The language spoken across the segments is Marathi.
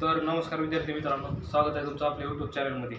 तर नमस्कार विद्यार्थी मित्रांनो स्वागत आहे तुमचं आपल्या यूट्यूब चॅनलमध्ये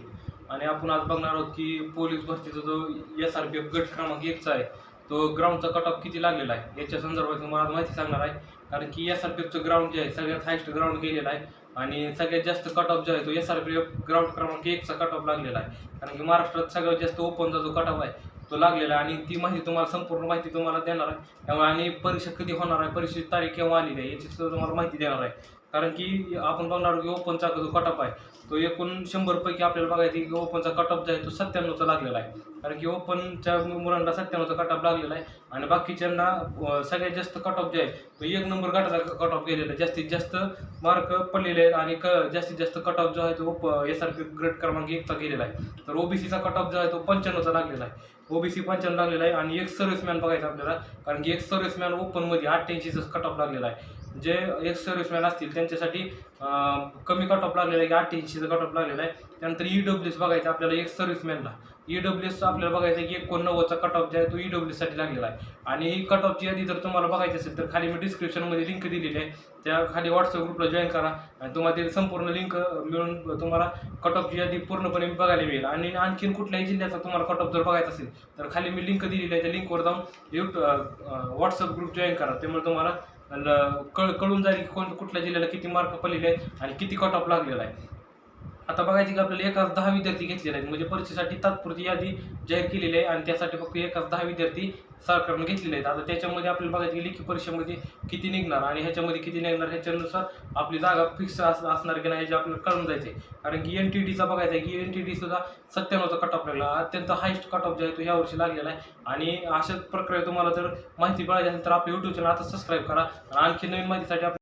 आणि आपण आज बघणार आहोत की पोलीस भरतीचा जो एस आर पी एफ गट क्रमांक एकचा आहे तो ग्राउंडचा कट ऑफ किती लागलेला आहे? याच्या संदर्भात तुम्हाला आज माहिती सांगणार आहे. कारण की एस आर पी एफचं ग्राउंड जे आहे सगळ्यात हायस्ट ग्राउंड गेलेलं आहे. आणि सगळ्यात जास्त कट ऑफ जो आहे तो S R P F ground क्रमांक एकचा कट ऑफ लागलेला आहे. कारण की महाराष्ट्रात सगळ्यात जास्त ओपनचा जो कट ऑफ आहे तो लागलेला आहे. आणि ती माहिती तुम्हाला संपूर्ण माहिती तुम्हाला देणार आहे. त्यामुळे आणि परीक्षा कधी होणार आहे? परीक्षेची तारीख केव्हा आलेली आहे? याची सुद्धा तुम्हाला माहिती देणार आहे. कारण की आपण बघणार की ओपनचा जो कटअप आहे तो एकूण शंभरपैकी आपल्याला बघायचं आहे की ओपनचा कटअप जो आहे तो सत्त्याण्णवचा लागलेला आहे. कारण की ओपनच्या मुलांना सत्त्याण्णवचा कटअप लागलेला आहे आणि बाकीच्यांना सगळ्यात जास्त कटऑफ जे आहे तो एक नंबर गटाचा कटअप गेलेला आहे. जास्तीत जास्त मार्क पडलेले आहेत आणि क जास्तीत जास्त कटऑफ जो आहे तो ओप एस आर पी ग्रेड क्रमांक एकचा गेलेला आहे. तर ओबीसीचा ऑफ जो आहे तो पंच्याण्णवचा लागलेला आहे. ओबीसी पंच्याण्णव लागलेला आहे आणि एक सर्व्हिसमॅन बघायचा आपल्याला कारण की एक सर्व्हिसमॅन ओपनमध्ये अठ्ठ्याऐंशीचा कटऑफ लागलेला आहे. जे एक सर्व्हिसमॅन असतील त्यांच्यासाठी कमी कट ऑफ लागलेला आहे की अठ्ठ्याऐंशीचा कट ऑफ लागलेला आहे. त्यानंतर ई डब्ल्यू एस बघायचं आपल्याला एक सर्व्हिसमॅनला ई डब्ल्यू एस आपल्याला बघायचं आहे की एकोणनव्वदचा कट ऑफ जो आहे तो ई डब्ल्यूसाठी लागलेला आहे. आणि ही कट ऑफची यादी जर तुम्हाला बघायची असेल तर खाली मी डिस्क्रिप्शनमध्ये लिंक दिलेली आहे. त्या खाली व्हॉट्सअप ग्रुपला जॉईन करा. आणि तुम्हाला ते संपूर्ण लिंक मिळून तुम्हाला कट ऑफची यादी पूर्णपणे बघायला मिळेल. आणि आणखीन कुठल्याही जिल्ह्याचा तुम्हाला कट ऑफ जर बघायचा असेल तर खाली मी लिंक दिलेली आहे. त्या लिंकवर जाऊन युट्यूब व्हॉट्सअप ग्रुप जॉईन करा. त्यामुळे तुम्हाला कळ कळून जाईल की कोण कुठल्या जिल्ह्याला किती मार्क पडलेले आहेत आणि किती कट ऑफ लागलेला आहे. आता बघायचं की आपल्याला एकाच दहा विद्यार्थी घेतलेले आहेत. म्हणजे परीक्षेसाठी तात्पुरती यादी जाहीर केलेली आहे आणि त्यासाठी फक्त एकाच दहा विद्यार्थी सरकारनं घेतलेले आहेत. आता त्याच्यामध्ये आपल्याला बघायचं की लेखी परीक्षेमध्ये किती निघणार आणि ह्याच्यामध्ये किती निघणार ह्याच्यानुसार आपली जागा फिक्स असणार की नाही हे आपल्याला कळून जायचे कारण की एन टी डीचा बघायचं आहे की एन टी डी सुद्धा सत्त्याण्णवचा कट ऑफ लागला. अत्यंत हायस्ट कट ऑफ जो आहे तो यावर्षी लागलेला आहे. आणि अशाच प्रकारे तुम्हाला जर माहिती पाहिजे असेल तर आपलं यूट्यूब चॅनल आता सबस्क्राईब करा. आणखी नवीन माहितीसाठी आपल्या